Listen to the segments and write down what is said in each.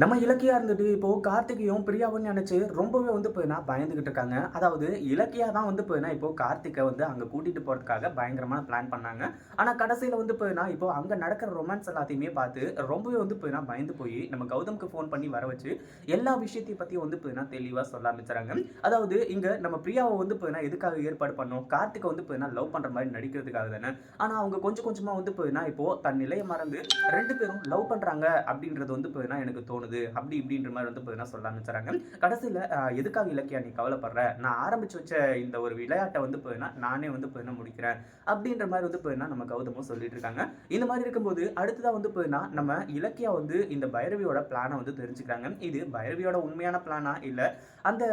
நம்ம இலக்கியா இருந்துட்டு இப்போ கார்த்திகையும் பிரியாவும் நினைச்சு ரொம்பவே வந்து போயினா பயந்துகிட்டு இருக்காங்க. அதாவது இலக்கியா தான் வந்து போயினா இப்போ கார்த்திகை வந்து அங்க கூட்டிட்டு போறதுக்காக பயங்கரமான பிளான் பண்ணாங்க. ஆனா கடைசியில வந்து போயினா இப்போ அங்க நடக்கிற ரொமான்ஸ் எல்லாத்தையுமே பார்த்து ரொம்பவே வந்து போயினா பயந்து போய் நம்ம கௌதம்க்கு ஃபோன் பண்ணி வர வச்சு எல்லா விஷயத்தையும் பத்தியும் வந்து போயினா தெளிவா சொல்ல ஆரம்பிச்சாங்க அதாவது இங்க நம்ம பிரியாவை வந்து போயினா எதுக்காக ஏற்பாடு பண்ணோம்? கார்த்திகை வந்து போயினா லவ் பண்ற மாதிரி நடிக்கிறதுக்காக தானே? ஆனா அவங்க கொஞ்சம் கொஞ்சமா வந்து போயினா இப்போ தன் நிலையை மறந்து ரெண்டு பேரும் லவ் பண்றாங்க அப்படின்றது வந்து போயினா எனக்கு தோணுது. அப்படி இப்படின்ற மாதிரி வந்து பார்த்தீங்கன்னா சொல்ல ஆரம்பிச்சாங்க கடைசியில் எதுக்காக இலக்கியா நீ கவலைப்படுற? நான் ஆரம்பிச்சு வச்ச இந்த ஒரு விளையாட்டை வந்து போயினா நானே வந்து போயினா முடிக்கிறேன்? அப்படின்ற மாதிரி வந்து போயினா நம்ம கௌதமும் சொல்லிட்டு இருக்காங்க. இந்த மாதிரி இருக்கும்போது அடுத்ததாக வந்து போயினா நம்ம இலக்கியா வந்து இந்த பைரவியோட பிளானை வந்து தெரிஞ்சுக்கிறாங்க. இது பைரவியோட உண்மையான பிளானா இல்லை அந்த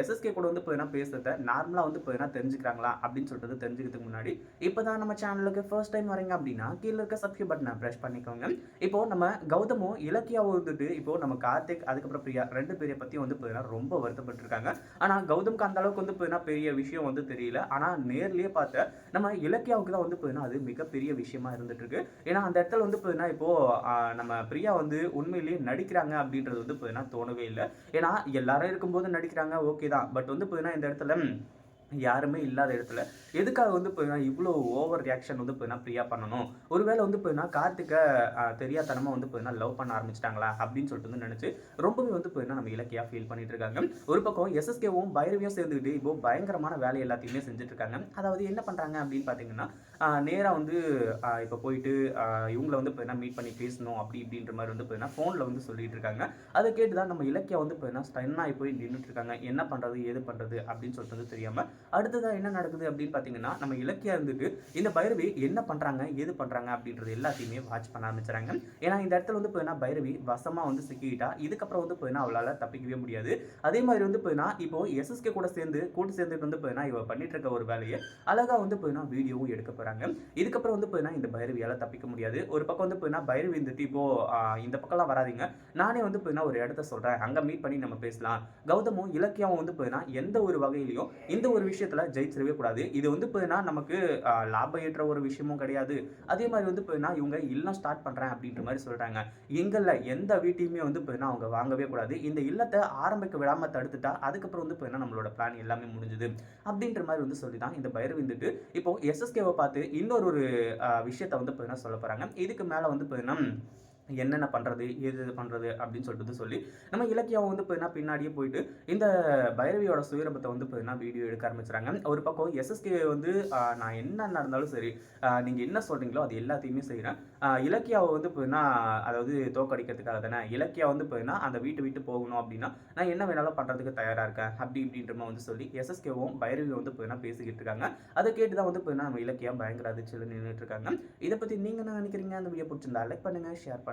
எஸ்எஸ்கே கூட வந்து போயினா பேசுறத நார்மலாக வந்து போயினா தெரிஞ்சுக்கிறாங்களா? அப்படின்னு சொல்றது தெரிஞ்சுக்கிறதுக்கு முன்னாடி இப்போ தான் நம்ம சேனலுக்கு ஃபர்ஸ்ட் டைம் வரீங்க அப்படின்னா கீழே இருக்க சப்ஸ்கிரைப் பட்டனை ப்ரெஷ் பண்ணிக்கோங்க. இப்போ நம்ம கௌதமும் இலக்கியாவும் வந்துட்டு இப்போ நம்ம கார்த்திக் அதுக்கப்புறம் பிரியா ரெண்டு பேரை பத்தியும் வந்து போயினா ரொம்ப வருத்தப்பட்டிருக்காங்க. ஆனா கௌதம்க்கு அந்த அளவுக்கு வந்து பார்த்தீங்கன்னா பெரிய விஷயம் வந்து தெரியல. ஆனா நேர்லயே பார்த்த நம்ம இலக்கியாவுக்கு தான் வந்து பார்த்தீங்கன்னா அது மிகப்பெரிய விஷயமா இருந்துட்டு இருக்கு ஏன்னா அந்த இடத்துல வந்து பார்த்தீங்கன்னா இப்போ நம்ம பிரியா வந்து உண்மையிலேயே நடிக்கிறாங்க அப்படின்றது வந்து பார்த்தீங்கன்னா தோணவே இல்லை. ஏன்னா எல்லாரும் இருக்கும்போது நடிக்கிறாங்க ஓகே தான். பட் வந்து பார்த்தீங்கன்னா இந்த இடத்துல யாருமே இல்லாத இடத்துல. எதுக்காக வந்து போயினா இவ்வளோ ஓவர் ரியாக்ஷன் வந்து போயினா ஃப்ரீயாக பண்ணணும்? ஒருவேளை வந்து போயினா கார்த்திகை தெரியாதனமாக வந்து போயினா லவ் பண்ண ஆரம்பிச்சிட்டாங்களா? அப்படின்னு சொல்லிட்டு வந்து நினச்சி ரொம்பவே வந்து போயினா நம்ம இலக்கியாக ஃபீல் பண்ணிட்டு இருக்காங்க ஒரு பக்கம் எஸ்எஸ்கேவும் பைரவியும் சேர்ந்துக்கிட்டு இப்போ பயங்கரமான வேலை எல்லாத்தையுமே செஞ்சுட்டு இருக்காங்க அதாவது என்ன பண்ணுறாங்க அப்படின்னு பார்த்தீங்கன்னா நேராக வந்து இப்போ போயிட்டு இவங்களை இவங்கள வந்து போயினா மீட் பண்ணி பேசணும் அப்படி இப்படின்ற மாதிரி வந்து போயினா ஃபோனில் வந்து சொல்லிட்டு இருக்காங்க அதை கேட்டு தான் நம்ம இலக்கியா வந்து போயினா ஸ்டன் போய் நின்றுட்டு இருக்காங்க என்ன பண்ணுறது ஏது பண்ணுறது அப்படின்னு சொல்லிட்டு வந்து தெரியாமல் அடுத்ததாக என்ன நடக்குது அப்படின்னு பார்த்தீங்கன்னா நம்ம இலக்கியா இருந்துட்டு இந்த பைரவி என்ன பண்ணுறாங்க ஏது பண்ணுறாங்க அப்படின்றது எல்லாத்தையுமே வாட்ச் பண்ண ஆரம்பிச்சுறாங்க. ஏன்னா இந்த இடத்துல வந்து போயின்னா பைரவி வசமாக வந்து சிக்கிக்கிட்டா இதுக்கப்புறம் வந்து போயின்னா அவளால் தப்பிக்கவே முடியாது. அதே மாதிரி வந்து போயின்னா இப்போ எஸ்எஸ்கே கூட சேர்ந்து கூட்டு சேர்ந்துட்டு வந்து போயினா இவ பண்ணிட்டு இருக்க ஒரு வேலையை அழகாக வந்து போயினா வீடியோவும் எடுக்க போகிறாங்க இதுக்கப்புறம் வந்து போயின்னா இந்த பைரவியால் தப்பிக்க முடியாது. ஒரு பக்கம் வந்து போயின்னா பைரவி இருந்துட்டு இப்போ இந்த பக்கம்லாம் வராதீங்க. நானே வந்து போயின்னா ஒரு இடத்த சொல்கிறேன் அங்கே மீட் பண்ணி நம்ம பேசலாம். கௌதமும் இலக்கியாவும் வந்து போயினா எந்த ஒரு வகையிலையும் இந்த ஒரு விஷயத்தில் ஜெயிச்சிடவே கூடாது. இது வந்து போயினா நமக்கு லாபம் ஏற்ற ஒரு விஷயமும் கிடையாது. அதே மாதிரி வந்து போயினா இவங்க இல்லம் ஸ்டார்ட் பண்ணுறேன் அப்படின்ற மாதிரி சொல்கிறாங்க எங்களில் எந்த வீட்டையுமே வந்து போயினா அவங்க வாங்கவே கூடாது. இந்த இல்லத்தை ஆரம்பிக்க விடாமல் தடுத்துட்டா அதுக்கப்புறம் வந்து போயினா நம்மளோட பிளான் எல்லாமே முடிஞ்சுது. அப்படின்ற மாதிரி வந்து சொல்லி தான் இந்த பைரவி வந்துட்டு இப்போ எஸ்எஸ்கேவை பார்த்து இன்னொரு ஒரு விஷயத்தை விஷயத்த வந்து போயினா சொல்ல போகிறாங்க இதுக்கு மேலே வந்து போயினா என்னென்ன பண்ணுறது எது இது பண்ணுறது அப்படின்னு சொல்லிட்டு சொல்லி நம்ம இலக்கியாவும் வந்து போயினா பின்னாடியே போயிட்டு இந்த பைரவியோட சுயரபத்தை வந்து போயினா வீடியோ எடுக்க ஆரம்பிச்சுறாங்க. ஒரு பக்கம் எஸ்எஸ்கே வந்து நான் என்ன நடந்தாலும் சரி நீங்கள் என்ன சொல்கிறீங்களோ அது எல்லாத்தையுமே செய்கிறேன் இலக்கியாவை வந்து போயினா அதாவது தோக்கடிக்கிறதுக்காக தானே இலக்கியா வந்து போயினா அந்த வீட்டு விட்டு போகணும் அப்படின்னா நான் என்ன வேணாலும் பண்ணுறதுக்கு தயாராக இருக்கேன் அப்படி இப்படின்ற மாதிரி வந்து சொல்லி எஸ்எஸ்கேவும் பைரவியும் வந்து போயினா பேசிக்கிட்டு இருக்காங்க. அதை கேட்டு தான் வந்து போயினா நம்ம இலக்கியா பயங்கர அதிர்ச்சியில் நின்றுட்டு இருக்காங்க. இதை பற்றி நீங்கள் என்ன நினைக்கிறீங்க? அந்த வீடியோ பிடிச்சிருந்தா லைக் பண்ணுங்கள் ஷேர்